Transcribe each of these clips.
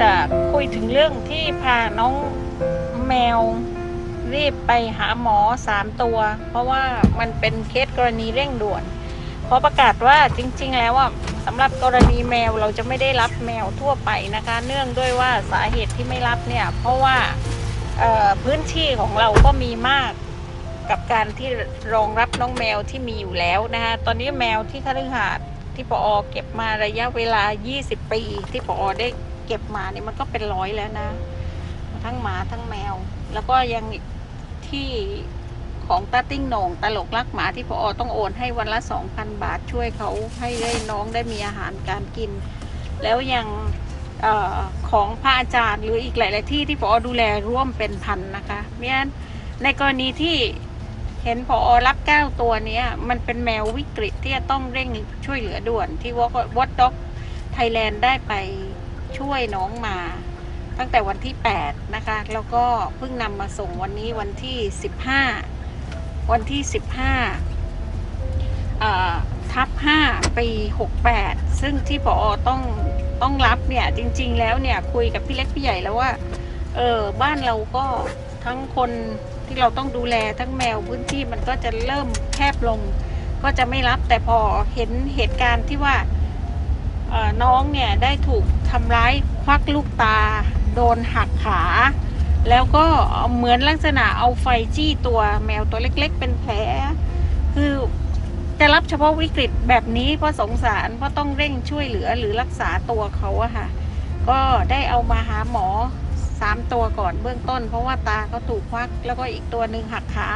จะคุยถึงเรื่องที่พาน้องแมว รีบไปหาหมอสามตัว เพราะว่ามันเป็นเคสกรณีเร่งด่วน เพราะประกาศว่าจริง ๆ แล้วอะสำหรับกรณีแมวเราจะไม่ได้รับแมวทั่วไปนะคะ เนื่องด้วยว่าสาเหตุที่ไม่รับเนี่ย เพราะว่าพื้นที่ของเราก็มีมากกับการที่รองรับน้องแมวที่มีอยู่แล้วนะคะตอนนี้แมวที่คฤหาสน์ที่ปอเก็บมาระยะเวลา 20 ปี ที่ปอได้ เก็บมาเนี่ยมันก็เป็นร้อยแล้วนะ ทั้งหมาทั้งแมว แล้วก็ยังที่ของตาติ้งหนงตลกรักหมาที่พออต้องโอนให้วันละสองพันบาทช่วยเขาให้ได้น้องได้มีอาหารการกิน แล้วยังออของพระอาจารย์หรืออีกหลาย ๆ ที่ที่พอดูแลร่วมเป็นพันนะคะเพราะฉะนั้นในกรณีที่เห็นพอรับแก้วตัวนี้มันเป็นแมววิกฤตที่จะต้องเร่งช่วยเหลือด่วนที่วอตด็อกไทยแลนด์ได้ไป ช่วยน้องมา ตั้งแต่วันที่ 8 นะคะ แล้วก็เพิ่งนำมาส่งวันนี้วันที่ 15 วันที่ 15อ่าทับ5ปี 68 ซึ่งที่พอต้องต้องรับเนี่ยจริง ๆ แล้วเนี่ยคุยกับพี่เล็กพี่ใหญ่แล้วว่าเออบ้านเราก็ทั้งคนที่เราต้องดูแลทั้งแมวพื้นที่มันก็จะเริ่มแคบลง ก็จะไม่รับแต่พอเห็นเหตุการณ์ที่ว่า น้องเนี่ยได้ถูกทำร้ายควักลูกตา โดนหักขา แล้วก็เหมือนลักษณะเอาไฟจี้ตัวแมวตัวเล็กๆ เป็นแผล คือจะรับเฉพาะวิกฤตแบบนี้เพราะสงสารเพราะต้องเร่งช่วยเหลือหรือรักษาตัวเขาอะค่ะ ก็ได้เอามาหาหมอสามตัวก่อนเบื้องต้น เพราะว่าตาเขาถูกควัก แล้วก็อีกตัวหนึ่งหักขา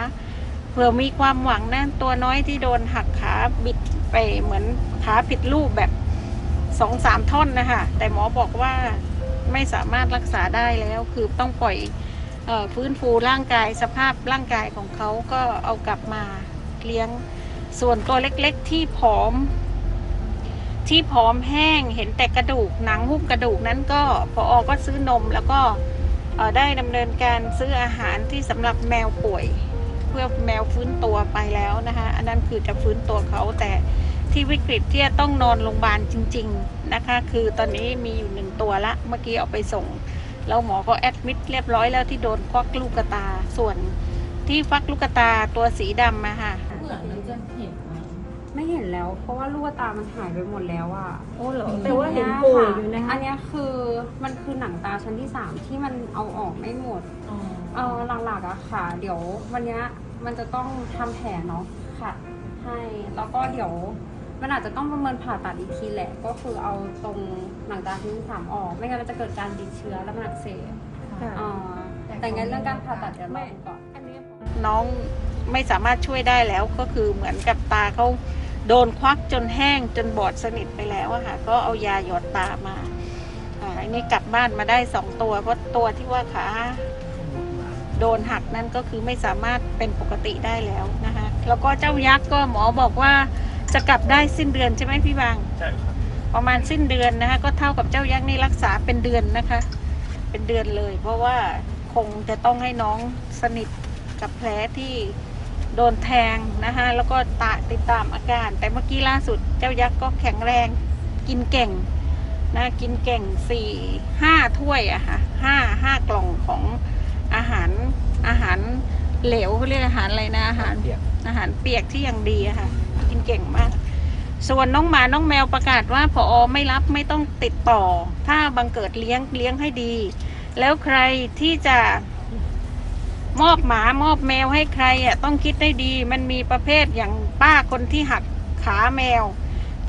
เผื่อมีความหวังนะตัวน้อยที่โดนหักขาบิดไปเหมือนขาผิดรูปแบบ สองสามท่อนนะคะแต่หมอบอกว่าไม่สามารถรักษาได้แล้ว คือต้องปล่อยออฟื้นฟูร่างกายสภาพร่างกายของเขาก็เอากลับมาเลี้ยงส่วนตัวเล็กๆที่ผอม ที่ผอมแห้งเห็นแต่กระดูกหนังหุ้มกระดูกนั้นก็พออก็ซื้อนมแล้วก็ได้ดำเนินการซื้ออาหารที่สำหรับแมวป่วย เพื่อแมวฟื้นตัวไปแล้วนะคะอันนั้นคือจะฟื้นตัวเขาแต่ ที่วิกฤตที่จะต้องนอนโรงพยาบาลจริง ๆนะคะ คือตอนนี้มีอยู่หนึ่งตัวละ เมื่อกี้เอาไปส่ง แล้วหมอก็แอดมิดเรียบร้อยแล้วที่โดนควักลูกตา ส่วนที่ฟักลูกตาตัวสีดำมาค่ะเหมือนมันจะเห็นไหมไม่เห็นแล้ว เพราะว่าลูกตามันหายไปหมดแล้วอะโอ้เหรอแต่แต่ว่าว่าเห็เห็นนปูปูออยู่ยู่นะนะคะอันเนี้ยคือมันคือหนังตาชั้นที่สามที่มันเอาออกไม่หมดอ๋อเออหลักๆอะค่ะ เดี๋ยววันเนี้ยมันจะต้องทำแผลเนาะขัดให้แล้วก็เดี๋ยว มันอาจจะต้องประเมินผ่าตัดอีกทีแหละ ก็คือเอาตรงหนังตาชั้นที่สามออก ไม่งั้นมันจะเกิดการติดเชื้อแล้วมันอักเสบค่ะอ่าแต่งั้นเรื่องการผ่าตัดเดี๋ยวรอดูก่อน น้องไม่สามารถช่วยได้แล้วก็คือเหมือนกับตาเขาโดนควักจนแห้งจนบอดสนิทไปแล้วอะค่ะก็เอายาหยอดตามาอ่าอันนี้กลับบ้านมาได้สองตัวเพราะตัวที่ว่าขาโดนหักนั่นก็คือไม่สามารถเป็นปกติได้แล้วนะคะแล้วก็เจ้ายักษ์ก็หมอบอกว่า จะกลับได้สิ้นเดือนใช่ไหมพี่บาง ใช่ครับประมาณสิ้นเดือนนะคะ ก็เท่ากับเจ้ายักษ์นี่รักษาเป็นเดือนนะคะ เป็นเดือนเลย เพราะว่าคงจะต้องให้น้องสนิทกับแผลที่โดนแทงนะคะแล้วก็ตาติดตามอาการ แต่เมื่อกี้ล่าสุดเจ้ายักษ์ก็แข็งแรงกินเก่งนะกินเก่งสี่ห้าถ้วยอะค่ะห้าห้ากล่องของอาหารอาหารเหลวเขาเรียกอาหารอะไรนะอาหารเปียกอาหารเปียกที่ยังดีอะค่ะ กินเก่งมาก ส่วนน้องหมาน้องแมวประกาศว่าพอไม่รับไม่ต้องติดต่อ ถ้าบังเกิดเลี้ยงเลี้ยงให้ดี แล้วใครที่จะมอบหมามอบแมวให้ใครอะต้องคิดได้ดี มันมีประเภทอย่างป้าคนที่หักขาแมว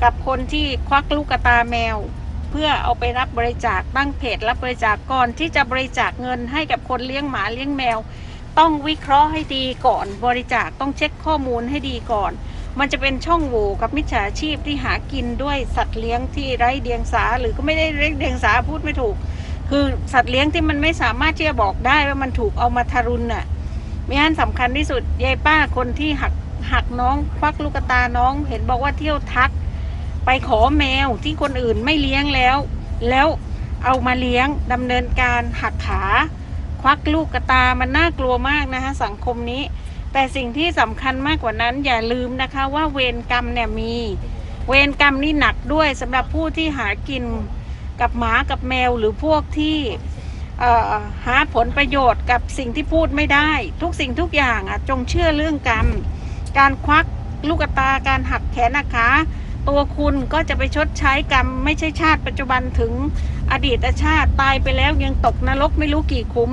กับคนที่ควักลูกตาแมว เพื่อเอาไปรับบริจาคตั้งเพจรับบริจาคก่อนที่จะบริจาคเงินให้กับคนเลี้ยงหมาเลี้ยงแมว ต้องวิเคราะห์ให้ดีก่อน บริจาคต้องเช็คข้อมูลให้ดีก่อน มันจะเป็นช่องโหว่กับมิจฉาชีพที่หากินด้วยสัตว์เลี้ยงที่ไร้เดียงสาหรือก็ไม่ได้ไร้เดียงสาพูดไม่ถูก คือสัตว์เลี้ยงที่มันไม่สามารถที่จะบอกได้ว่ามันถูกเอามาทารุณน่ะมีอันสำคัญที่สุดยายป้าคนที่หักหักน้องควักลูกตาน้อง เห็นบอกว่าเที่ยวทัก ไปขอแมวที่คนอื่นไม่เลี้ยงแล้ว แล้วเอามาเลี้ยงดำเนินการหักขา ควักลูกกระตามันน่ากลัวมากนะคะสังคมนี้ แต่สิ่งที่สำคัญมากกว่านั้นอย่าลืมนะคะว่าเวรกรรมเนี่ยมี เวรกรรมนี่หนักด้วยสำหรับผู้ที่หากินกับหมากับแมวหรือพวกที่หาผลประโยชน์กับสิ่งที่พูดไม่ได้ ทุกสิ่งทุกอย่างอะจงเชื่อเรื่องกรรม การควักลูกตาการหักแขนนะคะ ตัวคุณก็จะไปชดใช้กรรม ไม่ใช่ชาติปัจจุบันถึงอดีตชาติตายไปแล้วยังตกนรกไม่รู้กี่คุ้ม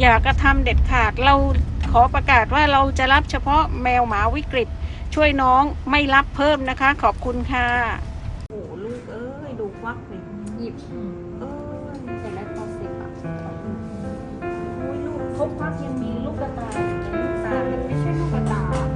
อย่ากระทำเด็ดขาดเรา ขอประกาศว่าเราจะรับเฉพาะแมวหมาวิกฤต ช่วยน้องไม่รับเพิ่มนะคะ ขอบคุณค่ะโอ้ลูกเอ้ยดูควักเลยหยิบเอ้ยเห็นได้พอสิบอะอุ้ยลูกเขาควักยังมีลูกกระตายลูกตาไม่ใช่ลูกกระตาย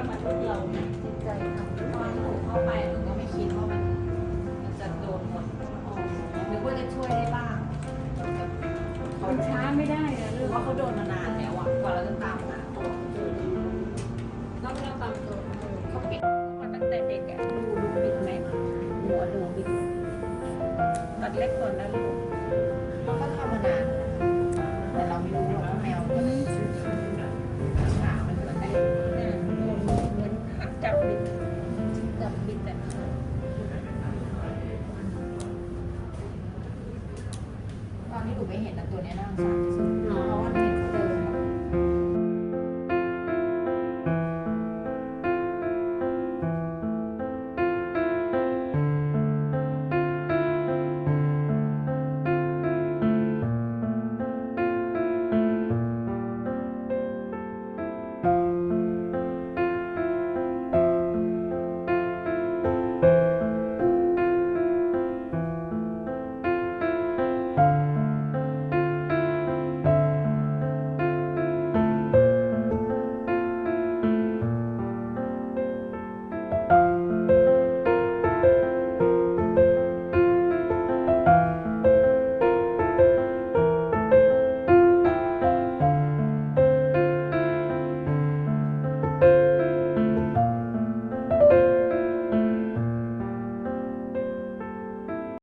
ว่ามนุษย์เราจิตใจทำด้วยตอนหนูเข้าไปหนูก็ไม่คิดว่ามันมันจะโดนหมดนึกว่าจะช่วยได้บ้างเขาช้าไม่ได้นะหเรื่รือว่าเขาโดนมานานแล้วอะกว่าเราจะตามหาตัวเขาเจอเราตามตัวเขาปิดมาตั้งแต่เด็กอะดูดูปิดไหมหัวดูปิดตัดเล็กก่อนนะลูกเขาก็ทำมานาน